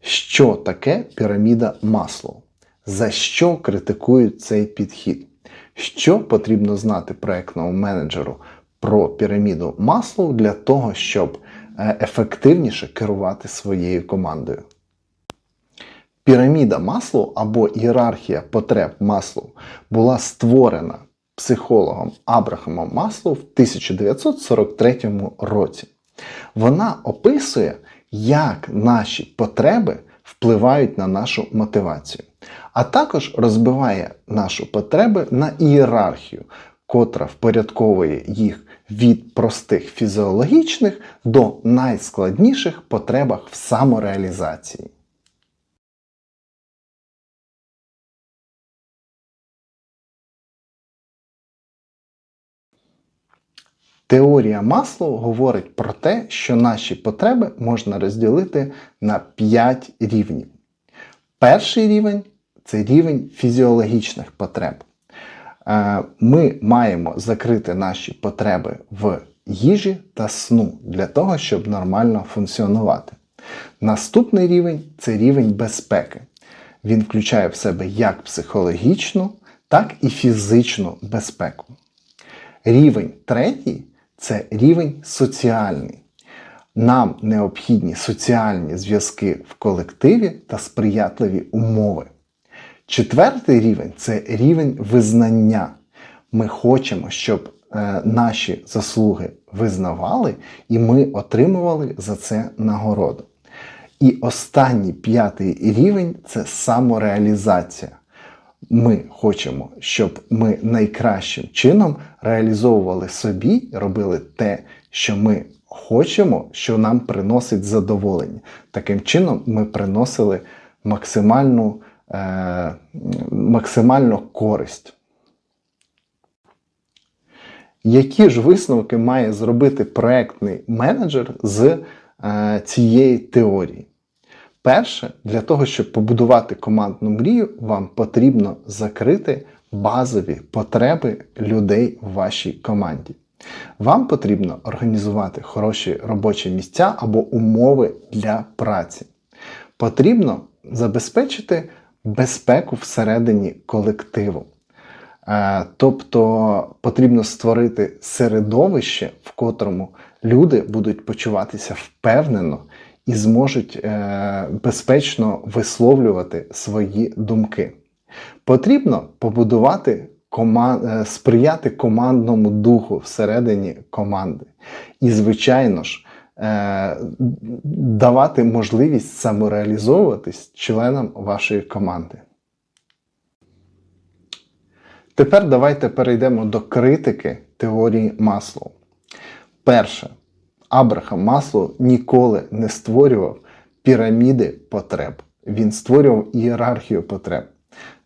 Що таке піраміда Маслоу? За що критикують цей підхід? Що потрібно знати проектному менеджеру про піраміду Маслоу для того, щоб е, ефективніше керувати своєю командою? Піраміда Маслоу або ієрархія потреб Маслоу була створена психологом Абрахамом Маслоу в 1943 році. Вона описує, як наші потреби впливають на нашу мотивацію, а також розбиває наші потреби на ієрархію, котра впорядковує їх від простих фізіологічних до найскладніших потребах в самореалізації. Теорія Маслоу говорить про те, що наші потреби можна розділити на 5 рівнів. Перший рівень це рівень фізіологічних потреб. Е, Ми маємо закрити наші потреби в їжі та сну для того, щоб нормально функціонувати. Наступний рівень це рівень безпеки. Він включає в себе як психологічну, так і фізичну безпеку. Рівень третій це рівень соціальний. Нам необхідні соціальні зв'язки в колективі та сприятливі умови. Четвертий рівень це рівень визнання. Ми хочемо, щоб е, наші заслуги визнавали, і ми отримували за це нагороду. І останній п'ятий рівень це самореалізація. Ми хочемо, щоб ми найкращим чином реалізовували собі, робили те, що ми хочемо, що нам приносить задоволення. Таким чином, ми приносили максимальну, е, максимальну користь. Які ж висновки має зробити проектний менеджер з е, цієї теорії? Перше, для того, щоб побудувати командну мрію, вам потрібно закрити базові потреби людей в вашій команді. Вам потрібно організувати хороші робочі місця або умови для праці. Потрібно забезпечити безпеку всередині колективу. Е, Тобто потрібно створити середовище, в котрому люди будуть почуватися впевнено і зможуть е, безпечно висловлювати свої думки. Потрібно побудувати команд... е, сприяти командному духу всередині команди. І, звичайно ж, е, давати можливість самореалізовуватись членам вашої команди. Тепер давайте перейдемо до критики теорії Маслоу. Перше, Абрахам Маслоу ніколи не створював піраміди потреб. Він створював ієрархію потреб.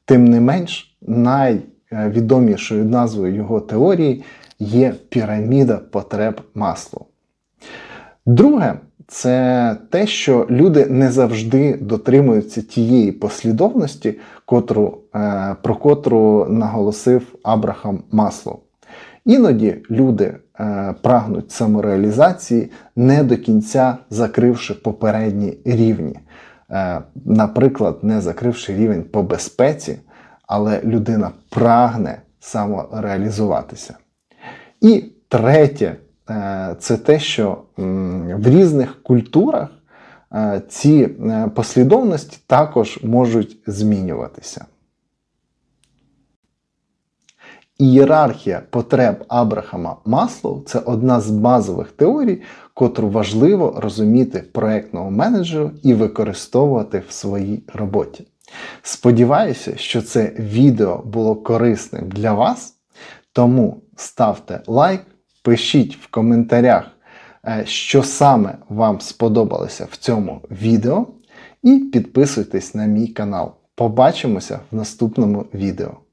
Тим не менш, найвідомішою назвою його теорії є піраміда потреб Маслоу. Друге, це те, що люди не завжди дотримуються тієї послідовності, котру, е, про котру наголосив Абрахам Маслоу. Іноді люди прагнуть самореалізації, не до кінця закривши попередні рівні. Е, наприклад, не закривши рівень по безпеці, але людина прагне самореалізуватися. І третє, е, це те, що в різних культурах е, ці е, послідовності також можуть змінюватися. Ієрархія потреб Абрахама Маслоу це одна з базових теорій, котру важливо розуміти проектному менеджеру і використовувати в своїй роботі. Сподіваюся, що це відео було корисним для вас, тому ставте лайк, пишіть в коментарях, е, що саме вам сподобалося в цьому відео, і підписуйтесь на мій канал. Побачимося в наступному відео.